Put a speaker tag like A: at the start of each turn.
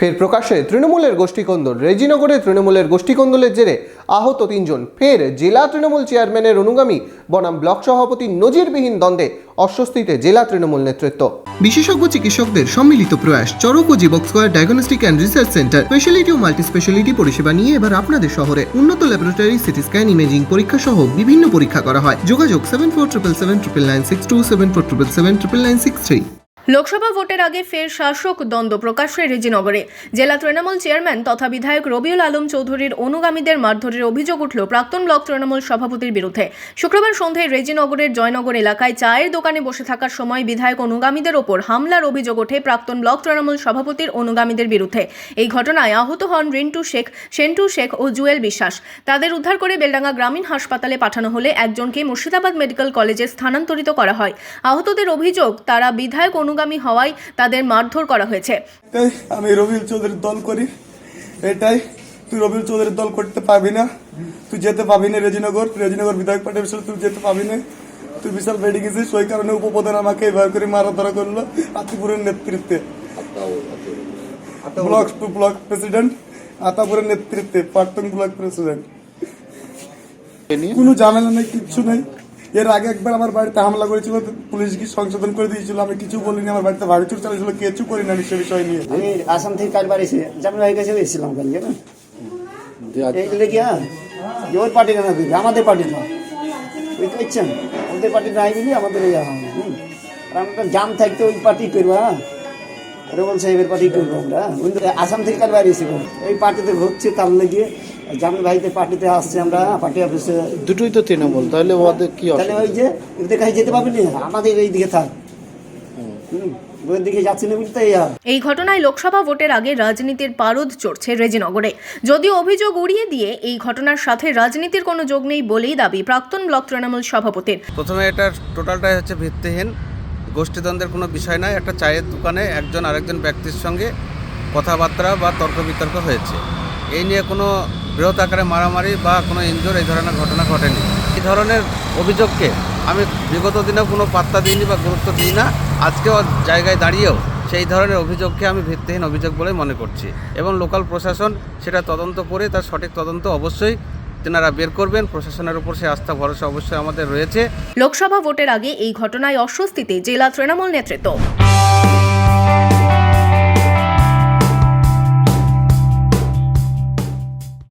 A: ফের প্রকাশ্যে তৃণমূলের গোষ্ঠীকন্দল। রেজিনগরে তৃণমূলের গোষ্ঠীকন্দলের জেরে আহত তিনজন। ফের জেলা তৃণমূল চেয়ারম্যানের অনুগামী বনাম ব্লক সভাপতি নজিরবিহীন দ্বন্দ্বে অস্বস্তিতে জেলা তৃণমূল নেতৃত্ব। বিশেষজ্ঞ চিকিৎসকদের সম্মিলিত প্রয়াস চরক ও Jibak square diagnostic and research centre. Speciality O multi speciality পরিষেবা নিয়ে এবার আপনাদের শহরে উন্নত ল্যাবরেটরি সিটি স্ক্যান ইমেজিং পরীক্ষা সহ বিভিন্ন পরীক্ষা করা হয়। যোগাযোগ seven four triple seven triple nine six two seven four triple seven triple nine six three
B: Lok Sabha ভোটের আগে ফের শাসক দ্বন্দ্ব প্রকাশ্যে রেজিনগরে। জেলা তৃণমূল চেয়ারম্যান তথা বিধায়ক রবিউল আলম চৌধুরীর অনুগামীদের মারধরের অভিযোগ উঠল প্রাক্তন ব্লক তৃণমূল সভাপতির বিরুদ্ধে। শুক্রবার সন্ধ্যায় রেজিনগরের জয়নগর এলাকায় চায়ের দোকানে বসে থাকার সময় বিধায়ক অনুগামীদের ওপর হামলার অভিযোগ ওঠে প্রাক্তন ব্লক তৃণমূল সভাপতির অনুগামীদের বিরুদ্ধে। এই ঘটনায় আহত হন রিন্টু শেখ, সেন্টু শেখ ও জুয়েল বিশ্বাস। তাদের উদ্ধার করে বেলডাঙ্গা গ্রামীণ হাসপাতালে পাঠানো হলে একজনকে মুর্শিদাবাদ মেডিকেল কলেজে স্থানান্তরিত করা হয়। আহতদের অভিযোগ, তারা বিধায়ক অনুগামী হওয়ায় তাদের মারধর করা হয়েছে।
C: আমি রবিউল চৌধুরীর দল করি। এটাই। তুই রবিউল চৌধুরীর দল করতে পারবি না। তুই যেতে পাবি না রেজিনগর। রেজিনগর বিধায়ক পার্টির বিশাল তুই যেতে পাবি না। তুই বিশাল বেড়ে গেছিস। ওই কারণে উপপ্রধান আমাকে এবার করে মারা ধরা করল আতিপুরের নেতৃত্বে। ব্লক টু ব্লক প্রেসিডেন্ট আতাপুরের নেতৃত্বে প্রাক্তন ব্লক প্রেসিডেন্ট। কোনো ঝামেলা নেই কিচ্ছু নেই। এর আগে একবার আমার বাড়িতে হামলা করেছিল, পুলিশ কি সংশোধন করে দিয়েছিল, আমি কিছু বলিনি, আমার বাড়িতে ভাড়ি চুর চালিয়েছিল কিছু করি না সে বিষয় নিয়ে।
D: আমি আসাম থেকে কাজ বাড়িছি জামিন ভাই কাছে এসেছিলাম কাল জানেন? এইগুলো কি হ্যাঁ? ওর পার্টি না আমাদের পার্টি না। বুঝতে পারছেন ওদের পার্টি নাই বলি আমাদের এই। আর আমরা জাম থাকতে ওই পার্টি করব হ্যাঁ? রবল সাহেবের পার্টি করব আমরা আসাম থেকে কাল বাড়িয়েছি, এই পার্টিতে ঘুরছে, তার লেগে ভাইদের পার্টিতে আসছে আমরা পার্টি অফিসে।
E: দুটোই তো তৃণমূল তাহলে ওদের কি
D: তাহলে ওই যে ওদের কাছে যেতে পারবি না? আমাদের এই দিকে থাক। ওই দিকে যাচ্ছি এই
B: ঘটনায় লোকসভা ভোটের আগে রাজনীতির পারদ চড়ছে রেজিনগরে। যদিও অভিযোগ উড়িয়ে দিয়ে এই ঘটনার সাথে রাজনীতির কোনো যোগ নেই বলেই দাবি প্রাক্তন ব্লক তৃণমূল সভাপতির।
F: প্রথমে এটার টোটালটাই হচ্ছে ভিত্তিহীন। গোষ্ঠীদ্বন্দ্বের কোনো বিষয় নয় একটা চায়ের দোকানে একজন আরেকজন ব্যক্তির সঙ্গে কথাবার্তা বা তর্ক বিতর্ক হয়েছে। এই নিয়ে কোনো বৃহৎ আকারে মারামারি বা কোনো ইঞ্জোর এই ধরনের ঘটনা ঘটেনি। এই ধরনের অভিযোগকে আমি বিগত দিনেও কোনো পাত্তা দিইনি বা গুরুত্ব দিই না। আজকেও জায়গায় দাঁড়িয়েও সেই ধরনের অভিযোগকে আমি ভিত্তিহীন অভিযোগ বলে মনে করছি এবং লোকাল প্রশাসন সেটা তদন্ত করে তার সঠিক তদন্ত অবশ্যই তেনারা বের করবেন। প্রশাসনের উপর সে আস্থা, ভরসা অবশ্যই আমাদের রয়েছে।
B: লোকসভা ভোটের আগে এই ঘটনায় অস্বস্তিতে জেলা তৃণমূল নেতৃত্ব।